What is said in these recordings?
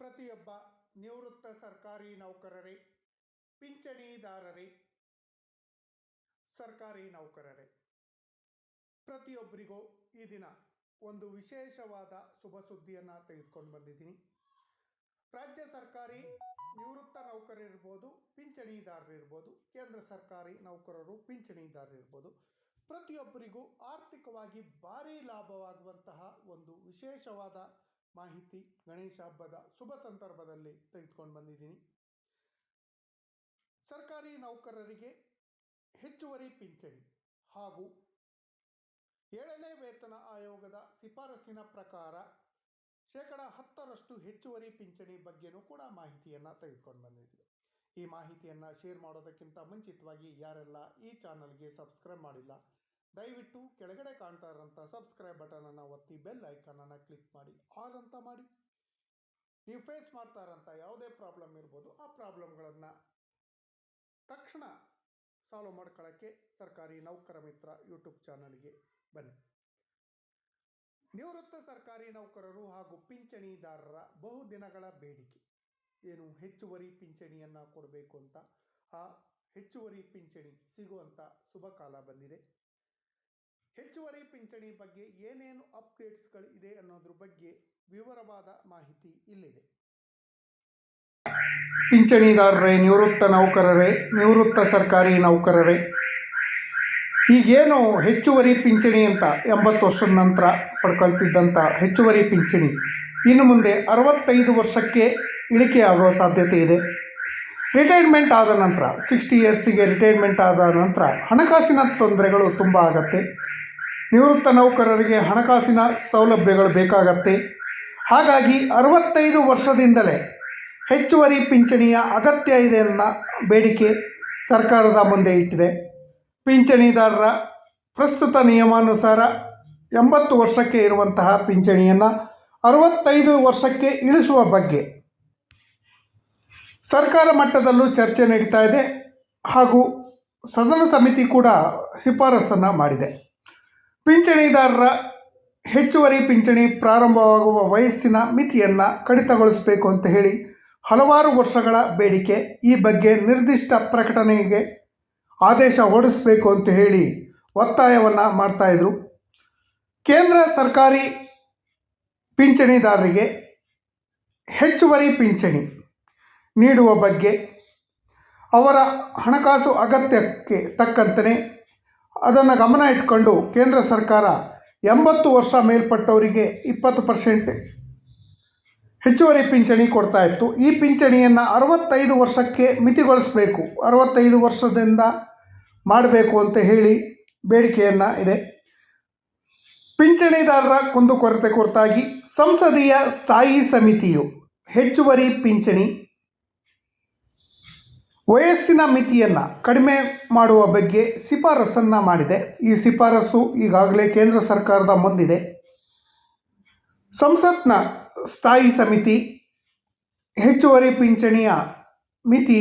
ಪ್ರತಿಯೊಬ್ಬ ನಿವೃತ್ತ ಸರ್ಕಾರಿ ನೌಕರರೇ, ಪಿಂಚಣಿದಾರರೇ, ಸರ್ಕಾರಿ ನೌಕರರೇ. ಪ್ರತಿಯೊಬ್ಬರಿಗೂ ಈ ದಿನ ಒಂದು ವಿಶೇಷವಾದ ಶುಭ ಸುದ್ದಿಯನ್ನು ತೆಗೆದುಕೊಂಡು ಬಂದಿದ್ದೀನಿ. ರಾಜ್ಯ ಸರ್ಕಾರಿ ನಿವೃತ್ತ ನೌಕರರಿರ್ಬೋದು ಪಿಂಚಣಿದಾರರಿರ್ಬೋದು ಕೇಂದ್ರ ಸರ್ಕಾರಿ ನೌಕರರು ಪಿಂಚಣಿದಾರರಿರ್ಬೋದು ಪ್ರತಿಯೊಬ್ಬರಿಗೂ ಆರ್ಥಿಕವಾಗಿ ಭಾರಿ ಲಾಭವಾಗುವಂತಹ ಒಂದು ವಿಶೇಷವಾದ ಮಾಹಿತಿ ಗಣೇಶ ಹಬ್ಬದ ಶುಭ ಸಂದರ್ಭದಲ್ಲಿ ತೆಗೆದುಕೊಂಡು ಬಂದಿದ್ದೀನಿ. ಸರ್ಕಾರಿ ನೌಕರರಿಗೆ ಹೆಚ್ಚುವರಿ ಪಿಂಚಣಿ ಹಾಗೂ ಏಳನೇ ವೇತನ ಆಯೋಗದ ಶಿಫಾರಸಿನ ಪ್ರಕಾರ ಶೇಕಡ ಹತ್ತರಷ್ಟು ಹೆಚ್ಚುವರಿ ಪಿಂಚಣಿ ಬಗ್ಗೆನೂ ಕೂಡ ಮಾಹಿತಿಯನ್ನು ತೆಗೆದುಕೊಂಡು ಬಂದಿದ್ದೀನಿ. ಈ ಮಾಹಿತಿಯನ್ನು ಶೇರ್ ಮಾಡೋದಕ್ಕಿಂತ ಮುಂಚಿತವಾಗಿ ಯಾರೆಲ್ಲ ಈ ಚಾನಲ್ಗೆ ಸಬ್ಸ್ಕ್ರೈಬ್ ಮಾಡಿಲ್ಲ ದಯವಿಟ್ಟು ಕೆಳಗಡೆ ಕಾಣ್ತಾ ಇರೋಂಥ ಸಬ್ಸ್ಕ್ರೈಬ್ ಬಟನನ್ನು ಒತ್ತಿ ಬೆಲ್ ಐಕನನ್ನು ಕ್ಲಿಕ್ ಮಾಡಿ ಆಲ್ ಅಂತ ಮಾಡಿ. ನೀವು ಫೇಸ್ ಮಾಡ್ತಾ ಇರೋಂಥ ಯಾವುದೇ ಪ್ರಾಬ್ಲಮ್ ಇರ್ಬೋದು, ಆ ಪ್ರಾಬ್ಲಮ್ಗಳನ್ನು ತಕ್ಷಣ ಸಾಲ್ವ್ ಮಾಡ್ಕೊಳ್ಳೋಕ್ಕೆ ಸರ್ಕಾರಿ ನೌಕರ ಮಿತ್ರ ಯೂಟ್ಯೂಬ್ ಚಾನಲ್ಗೆ ಬನ್ನಿ. ನಿವೃತ್ತ ಸರ್ಕಾರಿ ನೌಕರರು ಹಾಗೂ ಪಿಂಚಣಿದಾರರ ಬಹುದಿನಗಳ ಬೇಡಿಕೆ. ಏನು ಹೆಚ್ಚುವರಿ ಪಿಂಚಣಿಯನ್ನು ಕೊಡಬೇಕು ಅಂತ? ಆ ಹೆಚ್ಚುವರಿ ಪಿಂಚಣಿ ಸಿಗುವಂಥ ಶುಭ ಕಾಲ ಬಂದಿದೆ. ಹೆಚ್ಚುವರಿ ಪಿಂಚಣಿ ಬಗ್ಗೆ ಏನೇನು ಅಪ್ಡೇಟ್ಸ್ಗಳು ಇದೆ ಅನ್ನೋದ್ರ ಬಗ್ಗೆ ವಿವರವಾದ ಮಾಹಿತಿ ಇಲ್ಲಿದೆ. ಪಿಂಚಣಿದಾರರೇ, ನಿವೃತ್ತ ನೌಕರರೇ, ನಿವೃತ್ತ ಸರ್ಕಾರಿ ನೌಕರರೇ. ಈಗೇನು ಹೆಚ್ಚುವರಿ ಪಿಂಚಣಿ ಅಂತ ಎಂಬತ್ತು ವರ್ಷದ ನಂತರ ಪಡ್ಕೊಳ್ತಿದ್ದಂಥ ಹೆಚ್ಚುವರಿ ಪಿಂಚಣಿ ಇನ್ನು ಮುಂದೆ ಅರವತ್ತೈದು ವರ್ಷಕ್ಕೆ ಇಳಿಕೆ ಆಗೋ ಸಾಧ್ಯತೆ ಇದೆ. ರಿಟೈರ್ಮೆಂಟ್ ಆದ ನಂತರ, ಸಿಕ್ಸ್ಟಿ ಇಯರ್ಸಿಗೆ ರಿಟೈರ್ಮೆಂಟ್ ಆದ ನಂತರ ಹಣಕಾಸಿನ ತೊಂದರೆಗಳು ತುಂಬ ಆಗತ್ತೆ. ನಿವೃತ್ತ ನೌಕರರಿಗೆ ಹಣಕಾಸಿನ ಸೌಲಭ್ಯಗಳು ಬೇಕಾಗತ್ತೆ. ಹಾಗಾಗಿ ಅರವತ್ತೈದು ವರ್ಷದಿಂದಲೇ ಹೆಚ್ಚುವರಿ ಪಿಂಚಣಿಯ ಅಗತ್ಯ ಇದೆ ಅನ್ನೋ ಬೇಡಿಕೆ ಸರ್ಕಾರದ ಮುಂದೆ ಇಟ್ಟಿದೆ. ಪಿಂಚಣಿದಾರರ ಪ್ರಸ್ತುತ ನಿಯಮಾನುಸಾರ ಎಂಬತ್ತು ವರ್ಷಕ್ಕೆ ಇರುವಂತಹ ಪಿಂಚಣಿಯನ್ನು ಅರವತ್ತೈದು ವರ್ಷಕ್ಕೆ ಇಳಿಸುವ ಬಗ್ಗೆ ಸರ್ಕಾರ ಮಟ್ಟದಲ್ಲೂ ಚರ್ಚೆ ನಡೀತಾ ಇದೆ ಹಾಗೂ ಸದನ ಸಮಿತಿ ಕೂಡ ಶಿಫಾರಸನ್ನು ಮಾಡಿದೆ. ಪಿಂಚಣಿದಾರರ ಹೆಚ್ಚುವರಿ ಪಿಂಚಣಿ ಪ್ರಾರಂಭವಾಗುವ ವಯಸ್ಸಿನ ಮಿತಿಯನ್ನು ಕಡಿತಗೊಳಿಸಬೇಕು ಅಂತ ಹೇಳಿ ಹಲವಾರು ವರ್ಷಗಳ ಬೇಡಿಕೆ ಈ ಬಗ್ಗೆ ನಿರ್ದಿಷ್ಟ ಪ್ರಕಟಣೆಗೆ ಆದೇಶ ಹೊರಡಿಸಬೇಕು ಅಂತ ಹೇಳಿ ಒತ್ತಾಯವನ್ನು ಮಾಡ್ತಾಯಿದ್ರು ಕೇಂದ್ರ ಸರ್ಕಾರಿ ಪಿಂಚಣಿದಾರರಿಗೆ ಹೆಚ್ಚುವರಿ ಪಿಂಚಣಿ ನೀಡುವ ಬಗ್ಗೆ ಅವರ ಹಣಕಾಸು ಅಗತ್ಯಕ್ಕೆ ತಕ್ಕಂತೆ ಅದನ್ನು ಗಮನ ಇಟ್ಕೊಂಡು ಕೇಂದ್ರ ಸರ್ಕಾರ ಎಂಬತ್ತು ವರ್ಷ ಮೇಲ್ಪಟ್ಟವರಿಗೆ ಇಪ್ಪತ್ತು ಪರ್ಸೆಂಟ್ ಹೆಚ್ಚುವರಿ ಪಿಂಚಣಿ ಕೊಡ್ತಾ ಇತ್ತು. ಈ ಪಿಂಚಣಿಯನ್ನು ಅರವತ್ತೈದು ವರ್ಷಕ್ಕೆ ಮಿತಿಗೊಳಿಸಬೇಕು. ಅರವತ್ತೈದು ವರ್ಷದಿಂದ ಮಾಡಬೇಕು ಅಂತ ಹೇಳಿ ಬೇಡಿಕೆಯನ್ನು ಇದೆ. ಪಿಂಚಣಿದಾರರ ಕುಂದುಕೊರತೆ ಕುರಿತಾಗಿ ಸಂಸದೀಯ ಸ್ಥಾಯಿ ಸಮಿತಿಯು ಹೆಚ್ಚುವರಿ ಪಿಂಚಣಿ ವಯಸ್ಸಿನ ಮಿತಿಯನ್ನು ಕಡಿಮೆ ಮಾಡುವ ಬಗ್ಗೆ ಶಿಫಾರಸನ್ನು ಮಾಡಿದೆ. ಈ ಶಿಫಾರಸು ಈಗಾಗಲೇ ಕೇಂದ್ರ ಸರ್ಕಾರದ ಮುಂದಿದೆ. ಸಂಸತ್ನ ಸ್ಥಾಯಿ ಸಮಿತಿ, ಹೆಚ್ಚುವರಿ ಪಿಂಚಣಿಯ ಮಿತಿ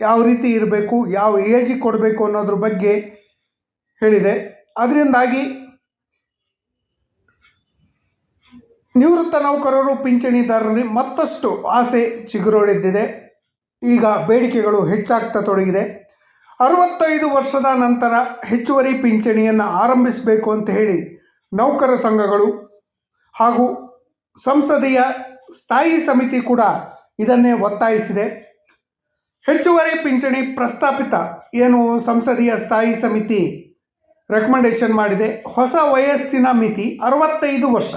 ಯಾವ ರೀತಿ ಇರಬೇಕು, ಯಾವ ಏಜಿಗೆ ಕೊಡಬೇಕು ಅನ್ನೋದ್ರ ಬಗ್ಗೆ ಹೇಳಿದೆ. ಅದರಿಂದಾಗಿ ನಿವೃತ್ತ ನೌಕರರು, ಪಿಂಚಣಿದಾರರಲ್ಲಿ ಮತ್ತಷ್ಟು ಆಸೆ ಚಿಗುರೊಡೆದಿದೆ ಈಗ ಬೇಡಿಕೆಗಳು ಹೆಚ್ಚಾಗ್ತಾ ತೊಡಗಿದೆ. ಅರವತ್ತೈದು ವರ್ಷದ ನಂತರ ಹೆಚ್ಚುವರಿ ಪಿಂಚಣಿಯನ್ನು ಆರಂಭಿಸಬೇಕು ಅಂತ ಹೇಳಿ ನೌಕರ ಸಂಘಗಳು ಹಾಗೂ ಸಂಸದೀಯ ಸ್ಥಾಯಿ ಸಮಿತಿ ಕೂಡ ಇದನ್ನೇ ಒತ್ತಾಯಿಸಿದೆ. ಹೆಚ್ಚುವರಿ ಪಿಂಚಣಿ ಪ್ರಸ್ತಾಪಿತ ಏನು ಸಂಸದೀಯ ಸ್ಥಾಯಿ ಸಮಿತಿ ರೆಕಮೆಂಡೇಶನ್ ಮಾಡಿದೆ. ಹೊಸ ವಯಸ್ಸಿನ ಮಿತಿ ಅರವತ್ತೈದು ವರ್ಷ.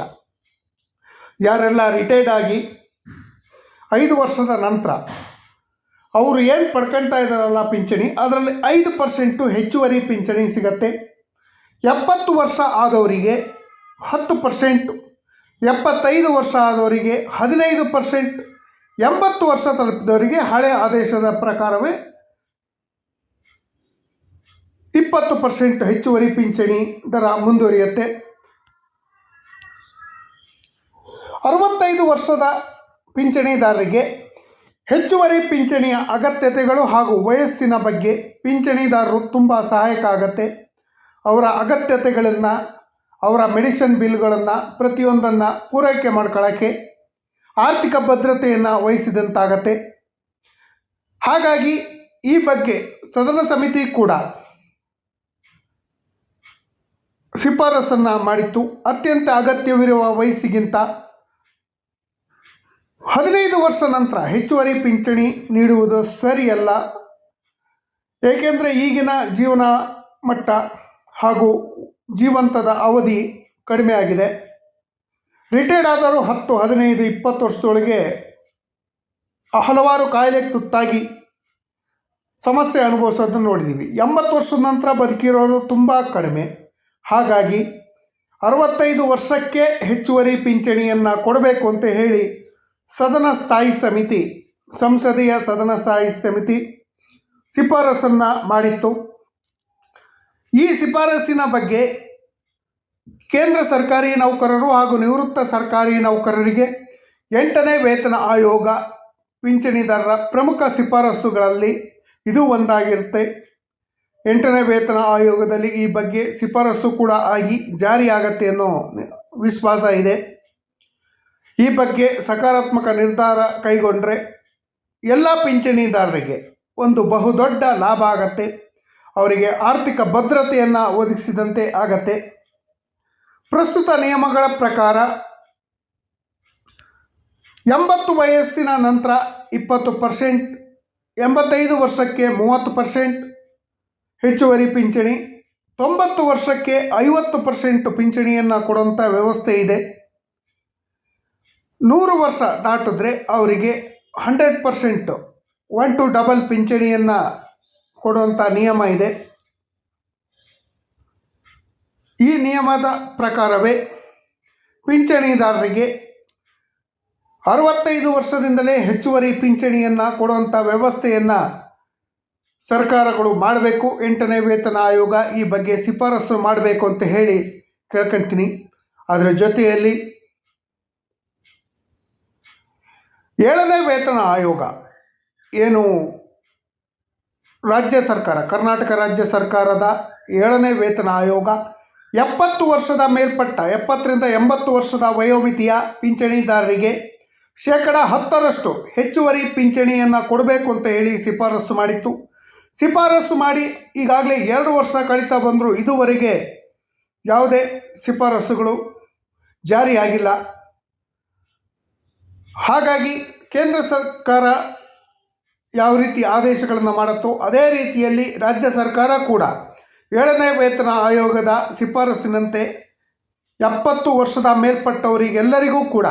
ಯಾರೆಲ್ಲ ರಿಟೈರ್ಡ್ ಆಗಿ ಐದು ವರ್ಷದ ನಂತರ ಅವರು ಏನು ಪಡ್ಕೊಳ್ತಾ ಇದ್ದಾರಲ್ಲ ಪಿಂಚಣಿ, ಅದರಲ್ಲಿ ಐದು ಪರ್ಸೆಂಟು ಹೆಚ್ಚುವರಿ ಪಿಂಚಣಿ ಸಿಗತ್ತೆ. ಎಪ್ಪತ್ತು ವರ್ಷ ಆದವರಿಗೆ ಹತ್ತು ಪರ್ಸೆಂಟ್, ಎಪ್ಪತ್ತೈದು ವರ್ಷ ಆದವರಿಗೆ ಹದಿನೈದು ಪರ್ಸೆಂಟ್, ಎಂಬತ್ತು ವರ್ಷ ತಲುಪಿದವರಿಗೆ ಹಳೆ ಆದೇಶದ ಪ್ರಕಾರವೇ ಇಪ್ಪತ್ತು ಪರ್ಸೆಂಟ್ ಹೆಚ್ಚುವರಿ ಪಿಂಚಣಿ ದರ ಮುಂದುವರಿಯುತ್ತೆ. ಅರವತ್ತೈದು ವರ್ಷದ ಪಿಂಚಣಿದಾರರಿಗೆ ಹೆಚ್ಚುವರಿ ಪಿಂಚಣಿಯ ಅಗತ್ಯತೆಗಳು ಹಾಗೂ ವಯಸ್ಸಿನ ಬಗ್ಗೆ ಪಿಂಚಣಿದಾರರು ತುಂಬ ಸಹಾಯಕ ಆಗತ್ತೆ. ಅವರ ಅಗತ್ಯತೆಗಳನ್ನು, ಅವರ ಮೆಡಿಸಿನ್ ಬಿಲ್ಗಳನ್ನು ಪ್ರತಿಯೊಂದನ್ನು ಪೂರೈಕೆ ಮಾಡ್ಕೊಳ್ಳೋಕ್ಕೆ ಆರ್ಥಿಕ ಭದ್ರತೆಯನ್ನು ವಹಿಸಿದಂತಾಗತ್ತೆ. ಹಾಗಾಗಿ ಈ ಬಗ್ಗೆ ಸದನ ಸಮಿತಿ ಕೂಡ ಶಿಫಾರಸನ್ನು ಮಾಡಿತ್ತು. ಅತ್ಯಂತ ಅಗತ್ಯವಿರುವ ವಯಸ್ಸಿಗಿಂತ ಹದಿನೈದು ವರ್ಷ ನಂತರ ಹೆಚ್ಚುವರಿ ಪಿಂಚಣಿ ನೀಡುವುದು ಸರಿಯಲ್ಲ. ಏಕೆಂದರೆ ಈಗಿನ ಜೀವನ ಮಟ್ಟ ಹಾಗೂ ಜೀವಂತದ ಅವಧಿ ಕಡಿಮೆ ಆಗಿದೆ. ರಿಟೈರ್ಡ್ ಆದರೂ ಹತ್ತು, ಹದಿನೈದು, ಇಪ್ಪತ್ತು ವರ್ಷದೊಳಗೆ ಹಲವಾರು ಕಾಯಿಲೆಗೆ ತುತ್ತಾಗಿ ಸಮಸ್ಯೆ ಅನುಭವಿಸೋದನ್ನು ನೋಡಿದ್ದೀವಿ ಎಂಬತ್ತು ವರ್ಷದ ನಂತರ ಬದುಕಿರೋರು ತುಂಬ ಕಡಿಮೆ. ಹಾಗಾಗಿ ಅರವತ್ತೈದು ವರ್ಷಕ್ಕೆ ಹೆಚ್ಚುವರಿ ಪಿಂಚಣಿಯನ್ನು ಕೊಡಬೇಕು ಅಂತ ಹೇಳಿ ಸದನ ಸ್ಥಾಯಿ ಸಮಿತಿ, ಸಂಸದೀಯ ಸದನ ಸ್ಥಾಯಿ ಸಮಿತಿ ಶಿಫಾರಸನ್ನು ಮಾಡಿತ್ತು. ಈ ಶಿಫಾರಸಿನ ಬಗ್ಗೆ ಕೇಂದ್ರ ಸರ್ಕಾರಿ ನೌಕರರು ಹಾಗೂ ನಿವೃತ್ತ ಸರ್ಕಾರಿ ನೌಕರರಿಗೆ ಎಂಟನೇ ವೇತನ ಆಯೋಗ ಪಿಂಚಣಿದಾರರ ಪ್ರಮುಖ ಶಿಫಾರಸುಗಳಲ್ಲಿ ಇದು ಒಂದಾಗಿರುತ್ತೆ. ಎಂಟನೇ ವೇತನ ಆಯೋಗದಲ್ಲಿ ಈ ಬಗ್ಗೆ ಶಿಫಾರಸು ಕೂಡ ಆಗಿ ಜಾರಿಯಾಗತ್ತೆ ಅನ್ನೋ ವಿಶ್ವಾಸ ಇದೆ. ಈ ಬಗ್ಗೆ ಸಕಾರಾತ್ಮಕ ನಿರ್ಧಾರ ಕೈಗೊಂಡರೆ ಎಲ್ಲ ಪಿಂಚಣಿದಾರರಿಗೆ ಒಂದು ಬಹುದೊಡ್ಡ ಲಾಭ ಆಗತ್ತೆ. ಅವರಿಗೆ ಆರ್ಥಿಕ ಭದ್ರತೆಯನ್ನು ಒದಗಿಸಿದಂತೆ ಆಗತ್ತೆ. ಪ್ರಸ್ತುತ ನಿಯಮಗಳ ಪ್ರಕಾರ ಎಂಬತ್ತು ವಯಸ್ಸಿನ ನಂತರ ಇಪ್ಪತ್ತು ಪರ್ಸೆಂಟ್, ಎಂಬತ್ತೈದು ವರ್ಷಕ್ಕೆ ಮೂವತ್ತು ಪರ್ಸೆಂಟ್ ಹೆಚ್ಚುವರಿ ಪಿಂಚಣಿ, ತೊಂಬತ್ತು ವರ್ಷಕ್ಕೆ ಐವತ್ತು ಪರ್ಸೆಂಟ್ ಪಿಂಚಣಿಯನ್ನು ಕೊಡುವಂಥ ವ್ಯವಸ್ಥೆ ಇದೆ. ನೂರು ವರ್ಷ ದಾಟಿದ್ರೆ ಅವರಿಗೆ hundred percent one two double ಪಿಂಚಣಿಯನ್ನು ಕೊಡುವಂಥ ನಿಯಮ ಇದೆ. ಈ ನಿಯಮದ ಪ್ರಕಾರವೇ ಪಿಂಚಣಿದಾರರಿಗೆ ಅರವತ್ತೈದು ವರ್ಷದಿಂದಲೇ ಹೆಚ್ಚುವರಿ ಪಿಂಚಣಿಯನ್ನು ಕೊಡುವಂಥ ವ್ಯವಸ್ಥೆಯನ್ನು ಸರ್ಕಾರಗಳು ಮಾಡಬೇಕು. ಎಂಟನೇ ವೇತನ ಆಯೋಗ ಈ ಬಗ್ಗೆ ಶಿಫಾರಸು ಮಾಡಬೇಕು ಅಂತ ಹೇಳಿ ಕೇಳ್ಕೊಳ್ತೀನಿ ಅದರ ಜೊತೆಯಲ್ಲಿ ಏಳನೇ ವೇತನ ಆಯೋಗ ಏನು ರಾಜ್ಯ ಸರ್ಕಾರ, ಕರ್ನಾಟಕ ರಾಜ್ಯ ಸರ್ಕಾರದ ಏಳನೇ ವೇತನ ಆಯೋಗ, ಎಪ್ಪತ್ತು ವರ್ಷದ ಮೇಲ್ಪಟ್ಟ, ಎಪ್ಪತ್ತರಿಂದ ಎಂಬತ್ತು ವರ್ಷದ ವಯೋಮಿತಿಯ ಪಿಂಚಣಿದಾರರಿಗೆ ಶೇಕಡ ಹತ್ತರಷ್ಟು ಹೆಚ್ಚುವರಿ ಪಿಂಚಣಿಯನ್ನು ಕೊಡಬೇಕು ಅಂತ ಹೇಳಿ ಶಿಫಾರಸು ಮಾಡಿತ್ತು. ಶಿಫಾರಸು ಮಾಡಿ ಈಗಾಗಲೇ ಎರಡು ವರ್ಷ ಕಳೀತಾ ಬಂದರೂ. ಇದುವರೆಗೆ ಯಾವುದೇ ಶಿಫಾರಸುಗಳು ಜಾರಿಯಾಗಿಲ್ಲ. ಹಾಗಾಗಿ ಕೇಂದ್ರ ಸರ್ಕಾರ ಯಾವ ರೀತಿ ಆದೇಶಗಳನ್ನು ಮಾಡುತ್ತೋ ಅದೇ ರೀತಿಯಲ್ಲಿ ರಾಜ್ಯ ಸರ್ಕಾರ ಕೂಡ ಏಳನೇ ವೇತನ ಆಯೋಗದ ಶಿಫಾರಸಿನಂತೆ ಎಪ್ಪತ್ತು ವರ್ಷದ ಮೇಲ್ಪಟ್ಟವರಿಗೆಲ್ಲರಿಗೂ ಕೂಡ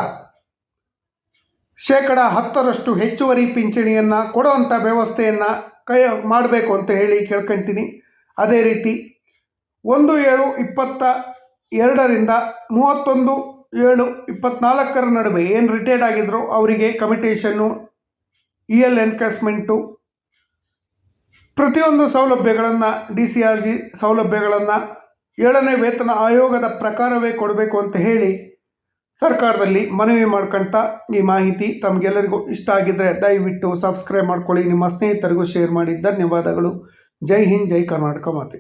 ಶೇಕಡ ಹತ್ತರಷ್ಟು ಹೆಚ್ಚುವರಿ ಪಿಂಚಣಿಯನ್ನು ಕೊಡುವಂಥ ವ್ಯವಸ್ಥೆಯನ್ನು ಕೈ ಮಾಡಬೇಕು ಅಂತ ಹೇಳಿ ಕೇಳ್ಕೊಂತೀನಿ. ಅದೇ ರೀತಿ ಒಂದು ಏಳು ಇಪ್ಪತ್ತ ಎರಡರಿಂದ ಮೂವತ್ತೊಂದು ಏಳು ಇಪ್ಪತ್ತ್ನಾಲ್ಕರ ನಡುವೆ ಏನು ರಿಟೈರ್ಡ್ ಆಗಿದ್ರು ಅವರಿಗೆ ಕಮಿಟೇಷನ್ನು ಇ ಎಲ್ ಎನ್ಕಸ್ಮೆಂಟು ಪ್ರತಿಯೊಂದು ಸೌಲಭ್ಯಗಳನ್ನು ಡಿ ಸಿ ಆರ್ ಜಿ ಸೌಲಭ್ಯಗಳನ್ನು ಏಳನೇ ವೇತನ ಆಯೋಗದ ಪ್ರಕಾರವೇ ಕೊಡಬೇಕು ಅಂತ ಹೇಳಿ ಸರ್ಕಾರದಲ್ಲಿ ಮನವಿ ಮಾಡ್ಕೊಂತ ಈ ಮಾಹಿತಿ ತಮಗೆಲ್ಲರಿಗೂ ಇಷ್ಟ ಆಗಿದ್ದರೆ ದಯವಿಟ್ಟು ಸಬ್ಸ್ಕ್ರೈಬ್ ಮಾಡ್ಕೊಳ್ಳಿ. ನಿಮ್ಮ ಸ್ನೇಹಿತರಿಗೂ ಶೇರ್ ಮಾಡಿ. ಧನ್ಯವಾದಗಳು. ಜೈ ಹಿಂದ್, ಜೈ ಕರ್ನಾಟಕ ಮಾತೆ.